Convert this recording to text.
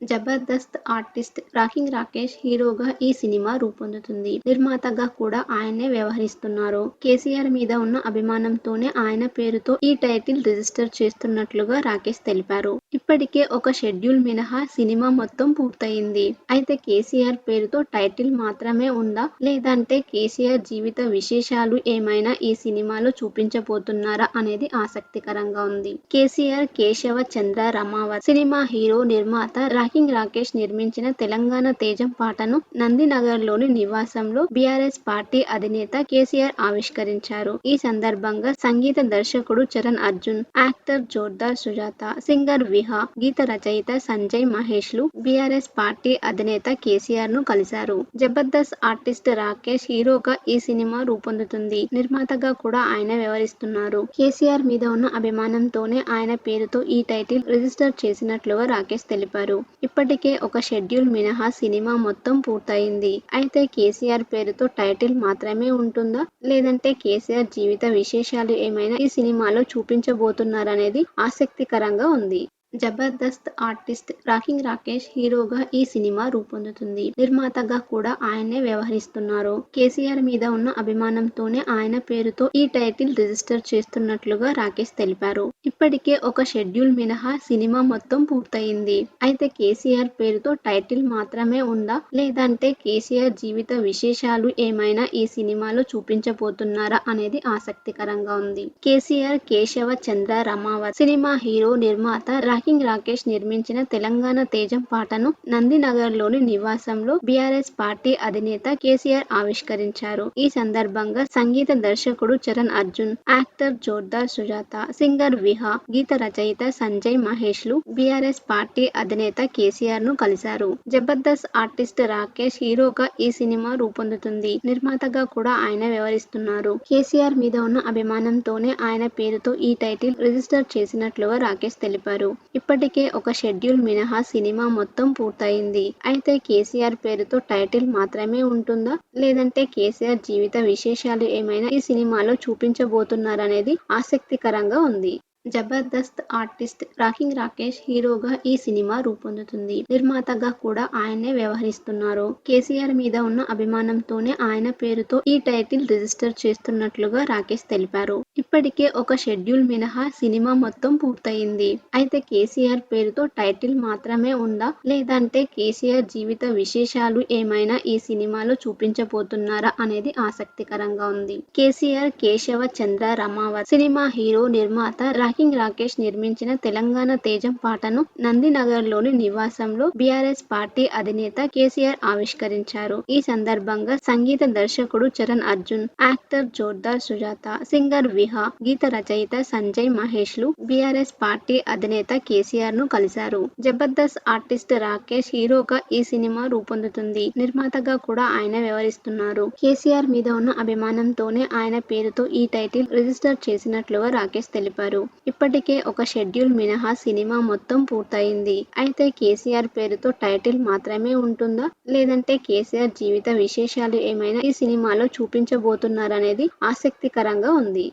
Jabardasth artist rocking Rakesh హీరోగా ఈ cinema రూపొందుతుంది. నిర్మాతగా కూడా ఆయనే వ్యవహరిస్తున్నారు. కేసీఆర్ మీద ఉన్న అభిమానంతోనే ఆయన పేరుతో ఈ టైటిల్ రిజిస్టర్ చేస్తున్నట్లుగా రాకేష్ తెలిపారు. ఇప్పటికే ఒక షెడ్యూల్ మినహా సినిమా మొత్తం పూర్తయింది. అయితే కేసీఆర్ పేరుతో టైటిల్ మాత్రమే ఉందా? లేదంటే కేసీఆర్ జీవిత విశేషాలు ఏమైనా ఈ సినిమాలో చూపించబోతున్నారా అనేది ఆసక్తికరంగా ఉంది. KCR Keshava Chandra Ramavath cinema hero నిర్మాత రాకింగ్ రాకేష్ నిర్మించిన తెలంగాణ తేజం పాటను నందినగర్లోని నివాసంలో బీఆర్ఎస్ పార్టీ అధినేత కేసీఆర్ ఆవిష్కరించారు. ఈ సందర్భంగా సంగీత దర్శకుడు చరణ్ అర్జున్ యాక్టర్ జోర్దార్ సుజాత సింగర్ విహా గీత రచయిత సంజయ్ మహేష్లు బీఆర్ఎస్ పార్టీ అధినేత కేసీఆర్ను కలిశారు. జబర్దస్త్ ఆర్టిస్ట్ రాకేష్ హీరోగా ఈ సినిమా రూపొందుతుంది. నిర్మాతగా కూడా ఆయన వ్యవహరిస్తున్నారు. కేసీఆర్ మీద ఉన్న అభిమానంతోనే ఆయన పేరుతో ఈ టైటిల్ రిజిస్టర్ చేసినట్లుగా రాకేష్ తెలిపారు. ఇప్పటికే ఒక షెడ్యూల్ మినహా సినిమా మొత్తం పూర్తయింది. అయితే కేసీఆర్ పేరుతో టైటిల్ మాత్రమే ఉంటుందా? లేదంటే కేసీఆర్ జీవిత విశేషాలు ఏమైనా ఈ సినిమాలో చూపించబోతున్నారనేది ఆసక్తికరంగా ఉంది. జబర్దస్త్ ఆర్టిస్ట్ రాకింగ్ రాకేష్ హీరోగా ఈ సినిమా రూపొందుతుంది. నిర్మాతగా కూడా ఆయనే వ్యవహరిస్తున్నారు. కేసీఆర్ మీద ఉన్న అభిమానంతోనే ఆయన పేరుతో ఈ టైటిల్ రిజిస్టర్ చేస్తున్నట్లుగా రాకేష్ తెలిపారు. ఇప్పటికే ఒక షెడ్యూల్ మినహా సినిమా మొత్తం పూర్తయింది. అయితే కేసీఆర్ పేరుతో టైటిల్ మాత్రమే ఉందా? లేదంటే కేసీఆర్ జీవిత విశేషాలు ఏమైనా ఈ సినిమాలో చూపించబోతున్నారా అనేది ఆసక్తికరంగా ఉంది. KCR Keshava Chandra Ramavath cinema hero నిర్మాత రాకింగ్ రాకేష్ నిర్మించిన తెలంగాణ తేజం పాటను నందినగర్లోని నివాసంలో బీఆర్ఎస్ పార్టీ అధినేత కేసీఆర్ ఆవిష్కరించారు. ఈ సందర్భంగా సంగీత దర్శకుడు చరణ్ అర్జున్ యాక్టర్ జోర్దార్ సుజాత సింగర్ విహా గీత రచయిత సంజయ్ మహేష్లు బీఆర్ఎస్ పార్టీ అధినేత కేసీఆర్ను కలిశారు. జబర్దస్త్ ఆర్టిస్ట్ రాకేష్ హీరోగా ఈ సినిమా రూపొందుతుంది. నిర్మాతగా కూడా ఆయన వ్యవహరిస్తున్నారు. కేసీఆర్ మీద ఉన్న అభిమానంతోనే ఆయన పేరుతో ఈ టైటిల్ రిజిస్టర్ చేసినట్లుగా రాకేష్ తెలిపారు. ఇప్పటికే ఒక షెడ్యూల్ మినహా సినిమా మొత్తం పూర్తయింది. అయితే కేసీఆర్ పేరుతో టైటిల్ మాత్రమే ఉంటుందా? లేదంటే కేసీఆర్ జీవిత విశేషాలు ఏమైనా ఈ సినిమాలో చూపించబోతున్నారనేది ఆసక్తికరంగా ఉంది. జబర్దస్త్ ఆర్టిస్ట్ రాకింగ్ రాకేష్ హీరోగా ఈ సినిమా రూపొందుతుంది. నిర్మాతగా కూడా ఆయనే వ్యవహరిస్తున్నారు. కేసీఆర్ మీద ఉన్న అభిమానంతోనే ఆయన పేరుతో ఈ టైటిల్ రిజిస్టర్ చేస్తున్నట్లుగా రాకేష్ తెలిపారు. ఇప్పటికే ఒక షెడ్యూల్ మినహా సినిమా మొత్తం పూర్తయింది. అయితే కేసీఆర్ పేరుతో టైటిల్ మాత్రమే ఉందా? లేదంటే కేసీఆర్ జీవిత విశేషాలు ఏమైనా ఈ సినిమాలో చూపించబోతున్నారా అనేది ఆసక్తికరంగా ఉంది. KCR Keshava Chandra Ramavath cinema hero నిర్మాత రాకింగ్ రాకేష్ నిర్మించిన తెలంగాణ తేజం పాటను నందినగర్లోని నివాసంలో బీఆర్ఎస్ పార్టీ అధినేత కేసీఆర్ ఆవిష్కరించారు. ఈ సందర్భంగా సంగీత దర్శకుడు చరణ్ అర్జున్ యాక్టర్ జోర్దార్ సుజాత సింగర్ విహా గీత రచయిత సంజయ్ మహేష్లు బీఆర్ఎస్ పార్టీ అధినేత కేసీఆర్ను కలిశారు. జబర్దస్త్ ఆర్టిస్ట్ రాకేష్ హీరోగా ఈ సినిమా రూపొందుతుంది. నిర్మాతగా కూడా ఆయన వ్యవహరిస్తున్నారు. కేసీఆర్ మీద ఉన్న అభిమానంతోనే ఆయన పేరుతో ఈ టైటిల్ రిజిస్టర్ చేసినట్లుగా రాకేష్ తెలిపారు. ఇప్పటికే ఒక షెడ్యూల్ మినహా సినిమా మొత్తం పూర్తయింది. అయితే కేసీఆర్ పేరుతో టైటిల్ మాత్రమే ఉంటుందా? లేదంటే కేసీఆర్ జీవిత విశేషాలు ఏమైనా ఈ సినిమాలో చూపించబోతున్నారనేది ఆసక్తికరంగా ఉంది.